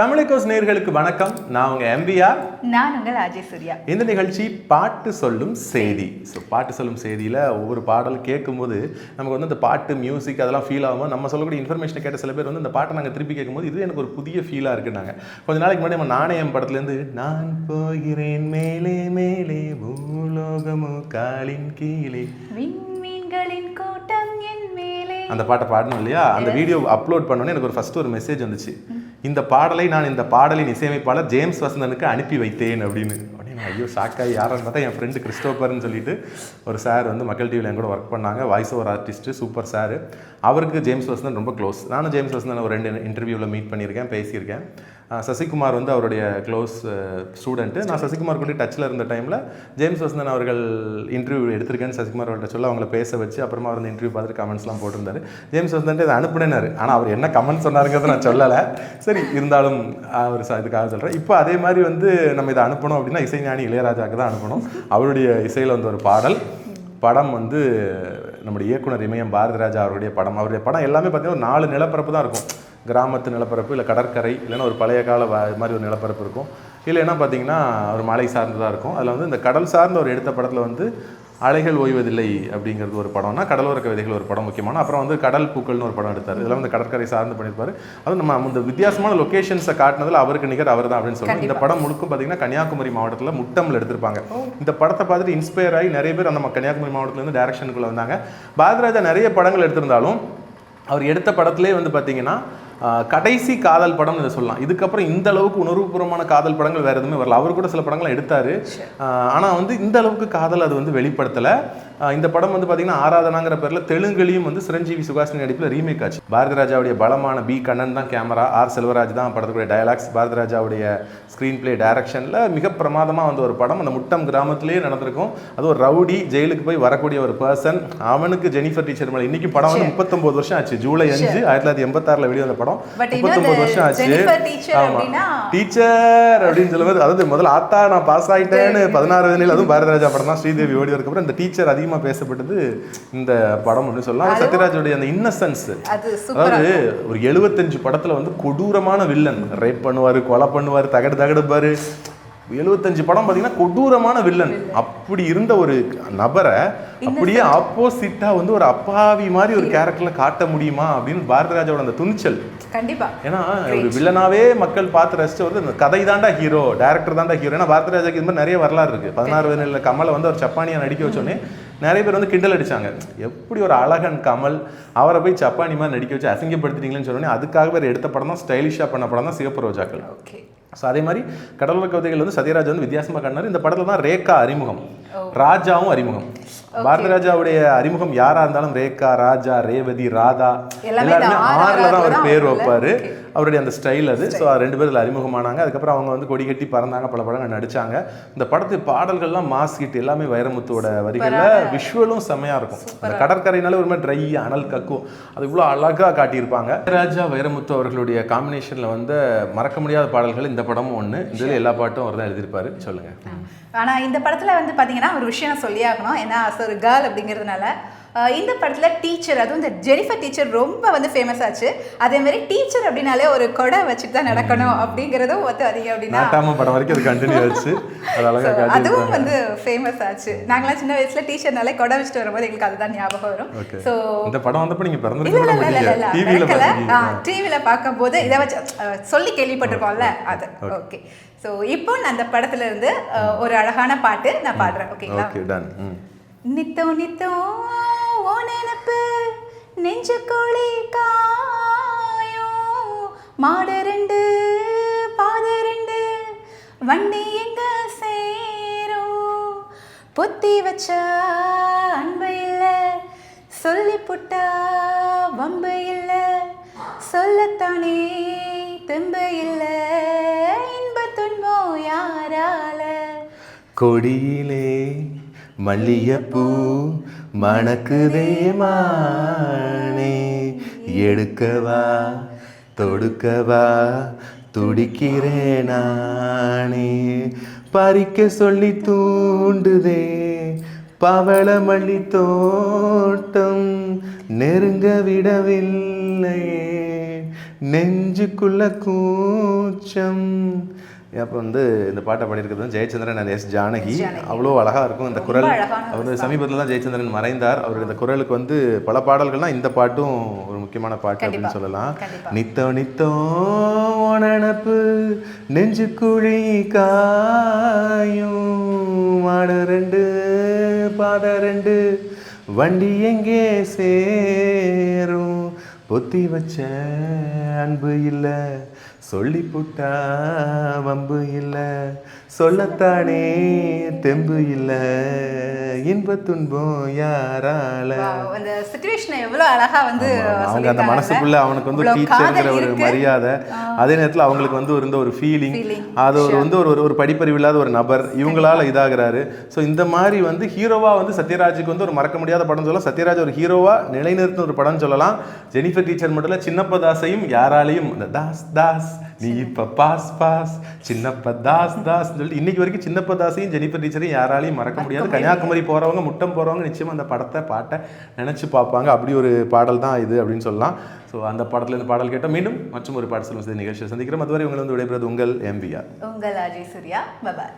தமிழகோஸ் நேர்களுக்கு வணக்கம். நான் உங்க எம்பிஆர். நான் உங்கள் அஜய் சூர்யா. இந்த நிகழ்ச்சி பாட்டு சொல்லும் செய்தி. ஸோ பாட்டு சொல்லும் செய்தியில் ஒவ்வொரு பாடல் கேட்கும்போது நமக்கு வந்து இந்த பாட்டு மியூசிக் அதெல்லாம் ஃபீல் ஆகும்போது நம்ம சொல்லக்கூடிய இன்ஃபர்மேஷனை கேட்ட சில பேர் வந்து இந்த பாட்டை நாங்கள் திருப்பி கேட்கும்போது இது எனக்கு ஒரு புதிய ஃபீலாக இருக்குன்னாங்க. கொஞ்ச நாளைக்கு முன்னாடி நம்ம நாணயம் படத்துலேருந்து நான் போகிறேன் மேலே மேலே பூலோகமோ காலின் கீழே. விண்மீன்களின் கூட்டம் என் மேலே. அந்த பாட்டை பாடணும் இல்லையா? அந்த வீடியோ அப்லோட் பண்ணோன்னே எனக்கு ஒரு ஃபர்ஸ்ட் ஒரு மெசேஜ் வந்துச்சு. இந்த பாடலை நான் இந்த பாடலின் இசையமைப்பாளர் ஜேம்ஸ் வசந்தனுக்கு அனுப்பி வைத்தேன் அப்படின்னு. அப்படின்னு ஐயோ ஷாக்காகி யாருன்னு பார்த்தா என் ஃப்ரெண்டு கிறிஸ்டோபர்னு சொல்லிட்டு ஒரு சார் வந்து மக்கள் டிவியில் என் கூட ஒர்க் பண்ணாங்க. Voice over artist super sir அவருக்கு ஜேம்ஸ் வசந்தன் ரொம்ப க்ளோஸ் நானும் ஜேம்ஸ் வசந்தன் ஒரு ரெண்டு இன்டர்வியூவில் மீட் பண்ணியிருக்கேன் பேசியிருக்கேன். சசிகுமார் வந்து அவருடைய க்ளோஸ் ஸ்டூடெண்ட்டு நான் சசிகுமார் கூட டச்சில் இருந்த டைமில் ஜேம்ஸ் வசந்தன் அவர்கள் இன்டர்வியூ எடுத்திருக்கேன்னு சசிகுமார் அவர்கிட்ட சொல்ல அவங்கள பேச வச்சு அப்புறமா அவர் இன்டர்வியூ பார்த்துட்டு கமெண்ட்ஸ்லாம் போட்டிருந்தாரு. ஜேம்ஸ் வசந்தன் இதை அனுப்புனார் ஆனால் அவர் என்ன கமெண்ட் சொன்னாருங்கிறத நான் சொல்லலை. சரி இருந்தாலும் அவர் இதுக்காக சொல்கிறேன் இப்போ அதே மாதிரி வந்து நம்ம இதை அனுப்பணும் அப்படின்னா இசைஞானி இளையராஜாவுக்கு தான் அனுப்பணும். அவருடைய இசையில் வந்து ஒரு பாடல். படம் வந்து நம்முடைய இயக்குனர் இமயம் பாரதிராஜா அவருடைய படம். அவருடைய படம் எல்லாமே பார்த்தீங்கன்னா ஒரு நாலு நிலப்பரப்பு தான் இருக்கும். கிராமத்து நிலப்பரப்பு இல்லை கடற்கரை இல்லைன்னா ஒரு பழைய கால மாதிரி ஒரு நிலப்பரப்பு இருக்கும். இல்லைன்னா பார்த்தீங்கன்னா ஒரு மலை சார்ந்ததாக இருக்கும். அதில் வந்து இந்த கடல் சார்ந்த ஒரு எடுத்த படத்தில் வந்து அலைகள் ஓய்வதில்லை அப்படிங்கிறது ஒரு படம்னா கடலோர கவிதைகள் ஒரு படம் முக்கியமான. அப்புறம் வந்து கடல் பூக்கள்னு ஒரு படம் எடுத்தார். இதெல்லாம் வந்து கடற்கரை சார்ந்து பண்ணியிருப்பாரு. அதுவும் நம்ம அந்த வித்தியாசமான லொகேஷன்ஸை காட்டினதில் அவருக்கு நிகர் அவர் தான் அப்படின்னு சொல்லுவோம் இந்த படம் முழுக்கும் பார்த்தீங்கன்னா கன்னியாகுமரி மாவட்டத்தில் முட்டம்ல எடுத்திருப்பாங்க. இந்த படத்தை பார்த்துட்டு இன்ஸ்பயர் ஆகி நிறைய பேர் அந்த கன்னியாகுமரி மாவட்டத்துலேருந்து டேரக்ஷனுக்குள்ள வந்தாங்க. பாரதிராஜா நிறைய படங்கள் எடுத்திருந்தாலும் அவர் எடுத்த படத்திலே வந்து பார்த்தீங்கன்னா கடைசி காதல் படம் இதை சொல்லலாம். இதுக்கப்புறம் இந்த அளவுக்கு உணர்வுபூர்வமான காதல் படங்கள் வேற எதுவுமே வரல. அவர் கூட சில படங்களை எடுத்தாரு. ஆனால் வந்து இந்த அளவுக்கு காதல் அது வந்து வெளிப்படுத்தலை. இந்த படம் வந்து பார்த்தீங்கன்னா ஆராதனாங்கிற பேரில் தெலுங்குலையும் வந்து சிரஞ்சீவி சுகாசினி நடிப்பில் ரீமேக் ஆச்சு. பாரதிராஜாவுடைய பலமான பி கண்ணன் தான் கேமரா ஆர் செல்வராஜ் தான் படத்துக்குடைய டயலாக்ஸ் பாரதிராஜாவுடைய ஸ்க்ரீன் பிளே டைரக்ஷனில் மிக பிரமாதமாக வந்து ஒரு படம். அந்த முட்டம் கிராமத்திலேயே நடந்திருக்கும். அது ஒரு ரவுடி ஜெயிலுக்கு போய் வரக்கூடிய ஒரு பர்சன் அவனுக்கு ஜெனிஃபர் டீச்சர் மேலே இன்னைக்கு படம் வந்து முப்பத்தொம்போது வருஷம் ஆச்சு. ஜூலை அஞ்சு ஆயிரத்தி தொள்ளாயிரத்தி எண்பத்தாறில் வெளியே வந்த படம் முப்பத்தொம்போது வருஷம் ஆச்சு. Jennifer teacher ஆமா. அப்படின்னா- டீச்சர் அப்படின்னு சொல்லும்போது அதாவது முதல்ல ஆத்தா நான் பாஸ் ஆயிட்டேன்னு பதினாறு அதுவும் பாரதிராஜா படம் தான். ஸ்ரீதேவி ஓடி அதுக்கப்புறம் இந்த டீச்சர் அதிகமாக பேசப்பட்டது இந்த படம் அப்படின்னு சொல்லலாம். சத்யராஜோடைய அந்த இன்னசென்ஸ் அதாவது ஒரு எழுபத்தஞ்சு படத்துல வந்து கொடூரமான வில்லன் ரேப் பண்ணுவாரு கொலை பண்ணுவாரு தகடு தகடுப்பாரு. எழுபத்தஞ்சு படம் பார்த்தீங்கன்னா கொடூரமான வில்லன் அப்படி இருந்த ஒரு நபரை அப்படியே ஆப்போசிட்டா வந்து ஒரு அப்பாவி மாதிரி ஒரு கேரக்டர்ல காட்ட முடியுமா அப்படின்னு பாரதிராஜாவோட அந்த துணிச்சல். கண்டிப்பா. ஏன்னா ஒரு வில்லனாவே மக்கள் பார்த்து ரசிச்சு வருது இந்த கதை தாண்டா ஹீரோ டேரக்டர் தாண்டா ஹீரோ ஏன்னா பாரதிராஜாக்கு இது மாதிரி நிறைய வரலாறு இருக்கு. பதினாறு கமலை வந்து அவர் சப்பானியா நடிக்க வச்சோடனே நிறைய பேர் வந்து கிண்டல் அடிச்சாங்க. எப்படி ஒரு அழகன் கமல் அவரை போய் சப்பானி மாதிரி நடிக்க வச்சு அசிங்கப்படுத்திட்டீங்களேன்னு சொன்னோடனே அதுக்காக வேறு எடுத்த படம் தான் ஸ்டைலிஷாக பண்ண படம் தான் சிவப்பு ரோஜாக்கள். ஓகே. ஸோ அதே மாதிரி கடலோர கவிதைகள் வந்து சத்யராஜ் வந்து வித்தியாசமாக கண்டார் இந்த படத்தில் தான் ரேகா அறிமுகம். ராஜாவும் அறிமுகம். பாரதிராஜாவுடைய அறிமுகம் யாரா இருந்தாலும் ரேகா ராஜா ரேவதி ராதா எல்லாருமே ஆறு ஆறுல தான் அவர் பேர் வைப்பாரு. அவருடைய அந்த ஸ்டைல் அது. ஸோ ரெண்டு பேர் இதுல அறிமுகமானாங்க. அதுக்கப்புறம் அவங்க வந்து கொடி கட்டி பறந்தாங்க பல படங்கள் நடிச்சாங்க. இந்த படத்து பாடல்கள்லாம் மாஸ் ஹிட் எல்லாமே வைரமுத்துவோட வரிகள்ல விஷுவலும் செமையா இருக்கும். அந்த கடற்கரைனால ஒரு மாதிரி ட்ரை அனல் கக்கும். அது இவ்வளோ அழகா காட்டியிருப்பாங்க. ராஜா வைரமுத்து அவர்களுடைய காம்பினேஷன்ல வந்து மறக்க முடியாத பாடல்கள் இந்த படமும் ஒண்ணு. இதுல எல்லா பாட்டும் அவர் தான் எழுதியிருப்பாரு. சொல்லுங்க. ஆனா இந்த படத்துல வந்து பாத்தீங்கன்னா ஒரு விஷயம் நான் சொல்லி ஆகணும். ஏன்னா ஒரு கேர்ள் அப்படிங்கிறதுனால இந்த படத்துல டீச்சர் அதுவும் இந்த ஜெனிஃபர் டீச்சர் ரொம்ப வந்து ஃபேமஸ் ஆச்சு. அதே மாதிரி டீச்சர் அப்படின்னாலே ஒரு கொடை வச்சுட்டு தான் நடக்கணும் அப்படிங்கிறதும் வந்து அதிகம் அப்படின்னா. படம் வரைக்கும் அது கண்டினியூ ஆச்சு அதுவும் வந்து ஃபேமஸ் ஆச்சு. நாங்களாம் சின்ன வயசுல டீச்சர்னாலே கொடை வச்சுட்டு வரும்போது எங்களுக்கு அதுதான் ஞாபகம் வரும். ஸோ இந்த படம் வந்தப்ப நீங்க இல்ல பிறந்திருக்க இல்ல கூட இல்ல இல்ல மாட்டீங்க டிவியில பார்க்கும்போது இதை வச்சு சொல்லி கேள்விப்பட்டிருக்கோம்ல அது. ஓகே ஸோ இப்போ நான் அந்த படத்துல இருந்து ஒரு அழகான பாட்டு நான் பாடுறேன். ஓகேங்களா நித்தோ நித்தோ ஓ நினப்பு நெஞ்சுக்குழி காயோ மாடு ரெண்டு பாது ரெண்டு வண்டி எங்க சேரும்? பொத்தி வச்சா அன்பு இல்லை சொல்லி புட்டா வம்பு இல்லை சொல்லத்தானே தெம்பு இல்லை இன்ப துன்பம் யாரால? கொடியிலே மல்லிகைப்பூ மணக்குதே மானே. எடுக்கவா தொடுக்கவா துடிக்கிறேன் நானே. பறிக்க சொல்லி தூண்டுதே பவள மல்லி தோட்டம் நெருங்க விடவில்லையே. நெஞ்சுக்குள்ள கூச்சம் அப்போ வந்து இந்த பாட்டை பாடியிருக்கிறது வந்து ஜெயச்சந்திரன் and எஸ் ஜானகி. அவ்வளோ அழகாக இருக்கும் இந்த குரல். அவர் சமீபத்தில் தான் ஜெயச்சந்திரன் மறைந்தார். அவர் இந்த குரலுக்கு வந்து பல பாடல்கள்லாம் இந்த பாட்டும் ஒரு முக்கியமான பாட்டு அப்படின்னு. சொல்லலாம். நித்தோ நித்தோ நினப்பு நெஞ்சு குழி காயும். மாடு ரெண்டு பாத ரெண்டு. வண்டி எங்கே சேரும்? பொத்தி வச்ச அன்பு இல்லை. சொல்லி புட்டா வம்பு இல்லை சொல்லத்தானே தெம்பு இல்லை இன்ப துன்பம் யாரால? அந்த சுச்சுவேஷனை எவ்வளவு அழகா வந்து அவங்க அந்த? மனசுக்குள்ள அவனுக்கு வந்து டீச்சருங்கிற ஒரு. மரியாதை. அதே நேரத்துல அவங்களுக்கு வந்து இருந்த ஒரு ஃபீலிங். அது ஒரு வந்து ஒரு ஒரு- படிப்பறிவு இல்லாத ஒரு நபர். இவங்களால இதாகிறாரு. ஸோ இந்த மாதிரி வந்து ஹீரோவா வந்து சத்யராஜுக்கு வந்து ஒரு மறக்க முடியாத படம் சொல்லலாம். சத்யராஜ் ஒரு ஹீரோவா நிலைநிறுத்தின ஒரு படம் சொல்லலாம். ஜெனிஃபர் டீச்சர் மட்டும் இல்ல சின்னப்ப தாஸையும் யாராலையும் இந்த தாஸ் தாஸ் நீ இப்ப பாஸ் பாஸ். சின்னப்ப தாஸ் தாஸ் சொல்லிட்டு இன்னைக்கு வரைக்கும் சின்னப்ப தாஸையும் ஜெனிஃபர் டீச்சரையும் யாராலையும் மறக்க முடியாது. கன்னியாகுமரி போறவங்க முட்டம் போறவங்க நிச்சயமா அந்த படத்தை பாட்டை நினைச்சு பார்ப்பாங்க. அப்படி ஒரு பாடல் தான் இது அப்படின்னு சொல்லலாம். ஸோ அந்த பாடத்துல இந்த பாடல் கேட்டோம். மீண்டும் மற்றும் ஒரு பாடல் சொல்லும் நிகழ்ச்சியை சந்திக்கிறோம். அதுவரை உங்களை வந்து விடைபெறுவது உங்கள் எம்பிஆர் உங்கள் அஜய் சூர்யா. பபாய்